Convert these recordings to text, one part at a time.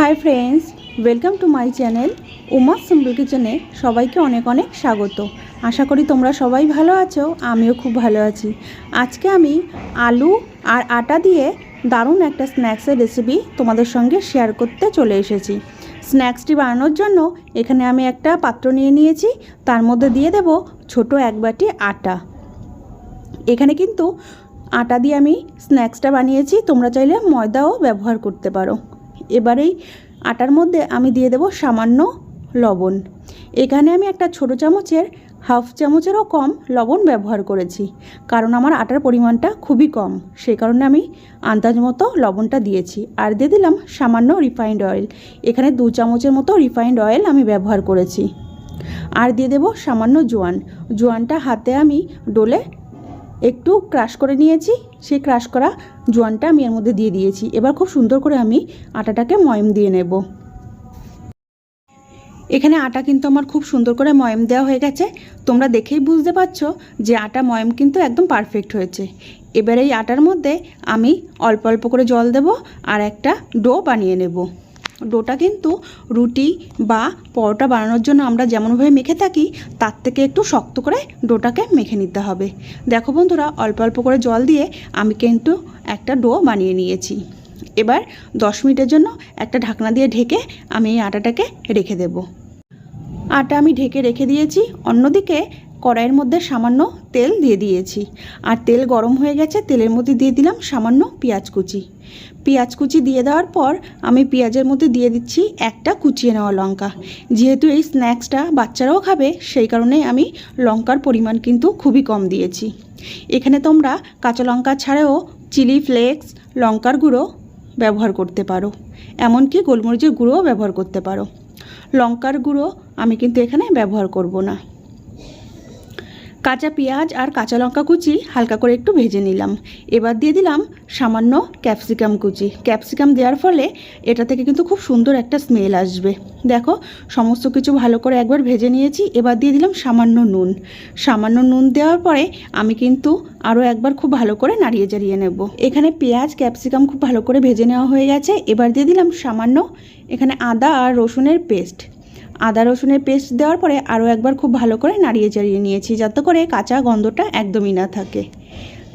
Hi friends welcome to my channel Uma simple কিচেনে সবাইকে অনেক অনেক স্বাগত। আশা করি তোমরা সবাই ভালো আছো, আমিও খুব ভালো আছি। আজকে আমি আলু আর আটা দিয়ে দারুণ একটা স্ন্যাক্সের রেসিপি তোমাদের সঙ্গে শেয়ার করতে চলে এসেছি। স্ন্যাক্সটি বানানোর জন্য এখানে আমি একটা পাত্র নিয়ে নিয়েছি, তার মধ্যে দিয়ে দেব ছোট এক বাটি আটা। এখানে কিন্তু আটা দিয়ে আমি স্ন্যাক্সটা বানিয়েছি, তোমরা চাইলে ময়দাও ব্যবহার করতে পারো। এবারেই আটার মধ্যে আমি দিয়ে দেব সামান্য লবণ। এখানে আমি একটা ছোট চামচের, হাফ চামচেরও কম লবণ ব্যবহার করেছি, কারণ আমার আটার পরিমাণটা খুবই কম। সেই কারণে আমি আন্দাজ মতো লবণটা দিয়েছি। আর দিয়ে দিলাম সামান্য রিফাইন্ড অয়েল। এখানে দু চামচের মতো রিফাইন্ড অয়েল আমি ব্যবহার করেছি। আর দিয়ে দেব সামান্য জোয়ান। জোয়ানটা হাতে আমি ডোলে একটু ক্রাশ করে নিয়েছি। সেই ক্রাশ করা জোয়ানটা আমি এর মধ্যে দিয়ে দিয়েছি। এবার খুব সুন্দর করে আমি আটাটাকে ময়ম দিয়ে নেব। এখানে আটা কিন্তু আমার খুব সুন্দর করে ময়ম দেওয়া হয়ে গেছে। তোমরা দেখেই বুঝতে পারছ যে আটা ময়ম কিন্তু একদম পারফেক্ট হয়েছে। এবার এই আটার মধ্যে আমি অল্প অল্প করে জল দেব আর একটা ডো বানিয়ে নেব। ডোটা কিন্তু রুটি বা পরোটা বানানোর জন্য আমরা যেমনভাবে মেখে থাকি, তার থেকে একটু শক্ত করে ডোটাকে মেখে নিতে হবে। দেখো বন্ধুরা, অল্প অল্প করে জল দিয়ে আমি কিন্তু একটা ডো বানিয়ে নিয়েছি। এবার দশ মিনিটের জন্য একটা ঢাকনা দিয়ে ঢেকে আমি এই আটাটাকে রেখে দেব। আটা আমি ঢেকে রেখে দিয়েছি। অন্যদিকে কড়াইয়ের মধ্যে সামান্য তেল দিয়ে দিয়েছি। আর তেল গরম হয়ে গেছে, তেলের মধ্যে দিয়ে দিলাম সামান্য পেঁয়াজ কুচি। পেঁয়াজ কুচি দিয়ে দেওয়ার পর আমি পেঁয়াজের মধ্যে দিয়ে দিচ্ছি একটা কুচিয়ে নেওয়া লঙ্কা। যেহেতু এই স্ন্যাক্সটা বাচ্চারাও খাবে, সেই কারণে আমি লঙ্কার পরিমাণ কিন্তু খুবই কম দিয়েছি। এখানে তোমরা কাঁচা লঙ্কা ছাড়াও চিলি ফ্লেক্স, লঙ্কার গুঁড়ো ব্যবহার করতে পারো। এমনকি গোলমরিচের গুঁড়োও ব্যবহার করতে পারো। লঙ্কার গুঁড়ো আমি কিন্তু এখানে ব্যবহার করব না। কাঁচা পেঁয়াজ আর কাঁচা লঙ্কা কুচি হালকা করে একটু ভেজে নিলাম। এবার দিয়ে দিলাম সামান্য ক্যাপসিকাম কুচি। ক্যাপসিকাম দেওয়ার ফলে এটা থেকে কিন্তু খুব সুন্দর একটা স্মেল আসবে। দেখো, সমস্ত কিছু ভালো করে একবার ভেজে নিয়েছি। এবার দিয়ে দিলাম সামান্য নুন। সামান্য নুন দেওয়ার পরে আমি কিন্তু আরও একবার খুব ভালো করে নাড়িয়ে চাড়িয়ে নেব। এখানে পেঁয়াজ, ক্যাপসিকাম খুব ভালো করে ভেজে নেওয়া হয়ে গেছে। এবার দিয়ে দিলাম সামান্য এখানে আদা আর রসুনের পেস্ট। আদা রসুনের পেস্ট দেওয়ার পরে আরও একবার খুব ভালো করে নাড়িয়ে চাড়িয়ে নিয়েছি, যাতে করে কাঁচা গন্ধটা একদমই না থাকে।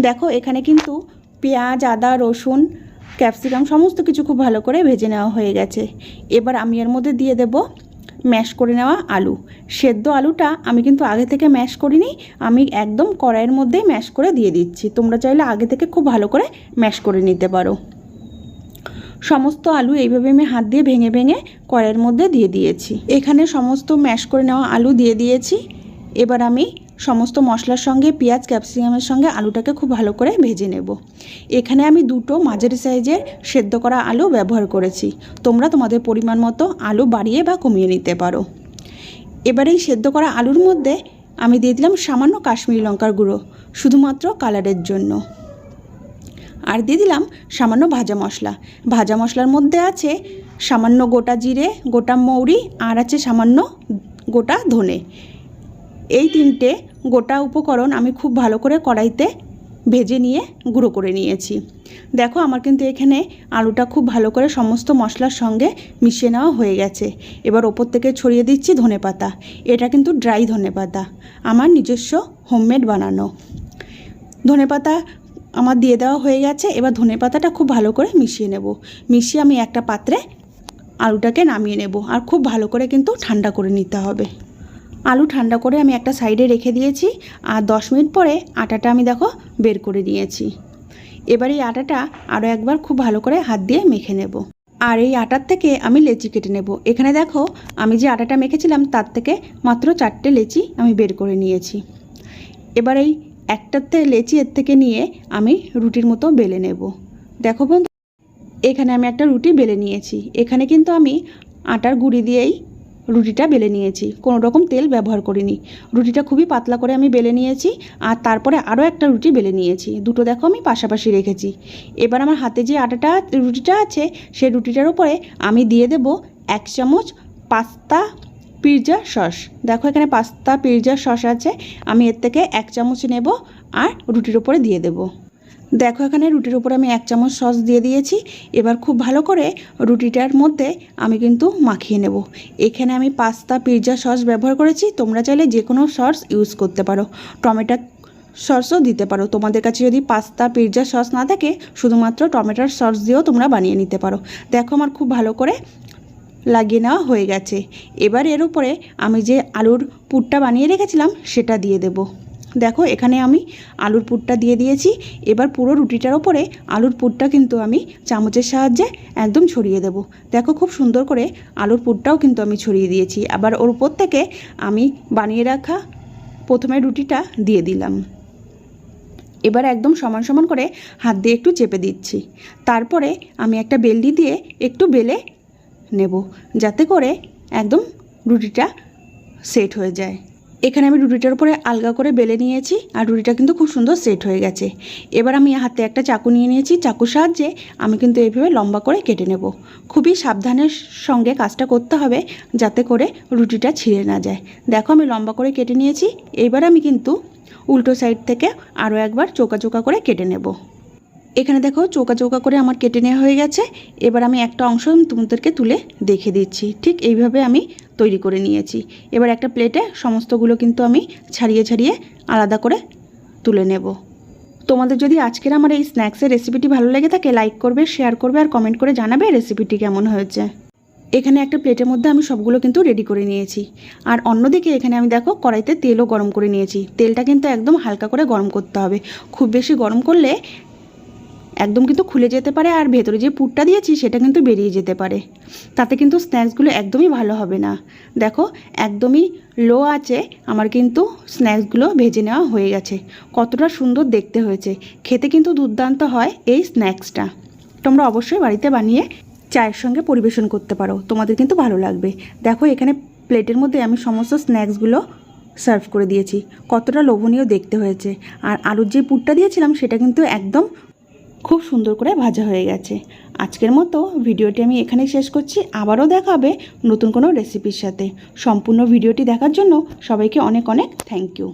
দেখো, এখানে কিন্তু পেঁয়াজ, আদা, রসুন, ক্যাপসিকাম সমস্ত কিছু খুব ভালো করে ভেজে নেওয়া হয়ে গেছে। এবার আমি এর মধ্যে দিয়ে দেব ম্যাশ করে নেওয়া আলু। সেদ্ধ আলুটা আমি কিন্তু আগে থেকে ম্যাশ করিনি, আমি একদম কড়াইয়ের মধ্যেই ম্যাশ করে দিয়ে দিচ্ছি। তোমরা চাইলে আগে থেকে খুব ভালো করে ম্যাশ করে নিতে পারো। সমস্ত আলু এইভাবে আমি হাত দিয়ে ভেঙে ভেঙে কড়াইয়ের মধ্যে দিয়ে দিয়েছি। এখানে সমস্ত ম্যাশ করে নেওয়া আলু দিয়ে দিয়েছি। এবার আমি সমস্ত মশলার সঙ্গে, পেঁয়াজ ক্যাপসিকামের সঙ্গে আলুটাকে খুব ভালো করে ভেজে নেব। এখানে আমি দুটো মাঝারি সাইজের সেদ্ধ করা আলু ব্যবহার করেছি। তোমরা তোমাদের পরিমাণ মতো আলু বাড়িয়ে বা কমিয়ে নিতে পারো। এবার এই সেদ্ধ করা আলুর মধ্যে আমি দিয়ে দিলাম সামান্য কাশ্মীরি লঙ্কার গুঁড়ো, শুধুমাত্র কালারের জন্য। আর দিয়ে দিলাম সামান্য ভাজা মশলা। ভাজা মশলার মধ্যে আছে সামান্য গোটা জিরে, গোটা মৌরি আর আছে সামান্য গোটা ধনে। এই তিনটে গোটা উপকরণ আমি খুব ভালো করে কড়াইতে ভেজে নিয়ে গুঁড়ো করে নিয়েছি। দেখো আমার কিন্তু এখানে আলুটা খুব ভালো করে সমস্ত মশলার সঙ্গে মিশিয়ে নেওয়া হয়ে গেছে। এবার ওপর থেকে ছড়িয়ে দিচ্ছি ধনে পাতা। এটা কিন্তু ড্রাই ধনে পাতা। আমার নিজস্ব হোমমেড বানানো। ধনে পাতা আমার দিয়ে দেওয়া হয়ে গেছে। এবার ধনে পাতাটা খুব ভালো করে মিশিয়ে নেব। মিশিয়ে আমি একটা পাত্রে আলুটাকে নামিয়ে নেব। আর খুব ভালো করে কিন্তু ঠান্ডা করে নিতে হবে। আলু ঠান্ডা করে আমি একটা সাইডে রেখে দিয়েছি। আর দশ মিনিট পরে আটাটা আমি দেখো বের করে নিয়েছি। এবার এই আটাটা আরও একবার খুব ভালো করে হাত দিয়ে মেখে নেব। আর এই আটার থেকে আমি লেচি কেটে নেব। এখানে দেখো আমি যে আটাটা মেখেছিলাম তার থেকে মাত্র চারটে লেচি আমি বের করে নিয়েছি। এবার এই একটাতে লেচি এর থেকে নিয়ে আমি রুটির মতো বেলে নেব। দেখো বন্ধু, এখানে আমি একটা রুটি বেলে নিয়েছি। এখানে কিন্তু আমি আটার গুঁড়ি দিয়েই রুটিটা বেলে নিয়েছি। কোনো রকম তেল ব্যবহার করিনি। রুটিটা খুবই পাতলা করে আমি বেলে নিয়েছি আর তারপরে আরও একটা রুটি বেলে নিয়েছি। দুটো দেখো আমি পাশাপাশি রেখেছি। এবার আমার হাতে যে আটাটা, রুটিটা আছে সেই রুটিটার উপরে আমি দিয়ে দেব এক চামচ পাস্তা পিৎজা সস। দেখো এখানে পাস্তা পিৎজা সস আছে। আমি এর থেকে এক চামচ নেব আর রুটির ওপরে দিয়ে দেব। দেখো এখানে রুটির উপর আমি এক চামচ সস দিয়ে দিয়েছি। এবার খুব ভালো করে রুটিটার মধ্যে আমি কিন্তু মাখিয়ে নেব। এখানে আমি পাস্তা পিৎজা সস ব্যবহার করেছি। তোমরা চাইলে যে কোনো সস ইউজ করতে পারো। টমেটো সসও দিতে পারো। তোমাদের কাছে যদি পাস্তা পিৎজা সস না থাকে, শুধুমাত্র টমেটোর সস দিয়েও তোমরা বানিয়ে নিতে পারো। দেখো আমার খুব ভালো করে লাগিয়ে নেওয়া হয়ে গেছে। এবার এর উপরে আমি যে আলুর পুরটা বানিয়ে রেখেছিলাম, সেটা দিয়ে দেব। দেখো, এখানে আমি আলুর পুরটা দিয়ে দিয়েছি। এবার পুরো রুটিটার ওপরে আলুর পুরটা কিন্তু আমি চামচের সাহায্যে একদম ছড়িয়ে দেব। দেখো, খুব সুন্দর করে আলুর পুরটাও কিন্তু আমি ছড়িয়ে দিয়েছি। আবার ওর উপর থেকে আমি বানিয়ে রাখা প্রথমে রুটিটা দিয়ে দিলাম। এবার একদম সমান সমান করে হাত দিয়ে একটু চেপে দিচ্ছি। তারপরে আমি একটা বেলনি দিয়ে একটু বেলে নেব। যাতে করে একদম রুটিটা সেট হয়ে যায়। এখানে আমি রুটিটার উপরে আলগা করে বেলে নিয়েছি আর রুটিটা কিন্তু খুব সুন্দর সেট হয়ে গেছে। এবার আমি হাতে একটা চাকু নিয়ে নিয়েছি। চাকুর সাহায্যে আমি কিন্তু এইভাবে লম্বা করে কেটে নেব। খুবই সাবধানের সঙ্গে কাজটা করতে হবে যাতে করে রুটিটা ছিঁড়ে না যায়। দেখো আমি লম্বা করে কেটে নিয়েছি। এবার আমি কিন্তু উল্টো সাইড থেকে আরও একবার চোকা চোকা করে কেটে নেব। এখানে দেখো চৌকা চৌকা করে আমার কেটে নেওয়া হয়ে গেছে। এবার আমি একটা অংশ তোমাদেরকে তুলে দেখে দিচ্ছি। ঠিক এইভাবে আমি তৈরি করে নিয়েছি। এবার একটা প্লেটে সমস্তগুলো কিন্তু আমি ছাড়িয়ে ছাড়িয়ে আলাদা করে তুলে নেব। তোমাদের যদি আজকের আমার এই স্ন্যাক্সের রেসিপিটি ভালো লেগে থাকে, লাইক করবে, শেয়ার করবে আর কমেন্ট করে জানাবে রেসিপিটি কেমন হয়েছে। এখানে একটা প্লেটের মধ্যে আমি সবগুলো কিন্তু রেডি করে নিয়েছি। আর অন্যদিকে এখানে আমি দেখো কড়াইতে তেলও গরম করে নিয়েছি। তেলটা কিন্তু একদম হালকা করে গরম করতে হবে। খুব বেশি গরম করলে একদম কিন্তু খুলে যেতে পারে আর ভেতরে যে পুরটা দিয়েছি সেটা কিন্তু বেরিয়ে যেতে পারে। তাতে কিন্তু স্ন্যাক্সগুলো একদমই ভালো হবে না। দেখো, একদমই লো আছে, আমার কিন্তু স্ন্যাক্সগুলো ভেজে নেওয়া হয়ে গেছে। কতটা সুন্দর দেখতে হয়েছে। খেতে কিন্তু দুর্দান্ত হয় এই স্ন্যাক্সটা। তোমরা অবশ্যই বাড়িতে বানিয়ে চায়ের সঙ্গে পরিবেশন করতে পারো। তোমাদের কিন্তু ভালো লাগবে। দেখো, এখানে প্লেটের মধ্যে আমি সমস্ত স্ন্যাক্সগুলো সার্ভ করে দিয়েছি। কতটা লোভনীয় দেখতে হয়েছে। আর আলুর যে পুরটা দিয়েছিলাম সেটা কিন্তু একদম খুব সুন্দর করে ভাজা হয়ে গেছে। আজকের মতো ভিডিওটি আমি এখানেই শেষ করছি। আবারও দেখা হবে নতুন কোনো রেসিপির সাথে। সম্পূর্ণ ভিডিওটি দেখার জন্য সবাইকে অনেক অনেক থ্যাংক ইউ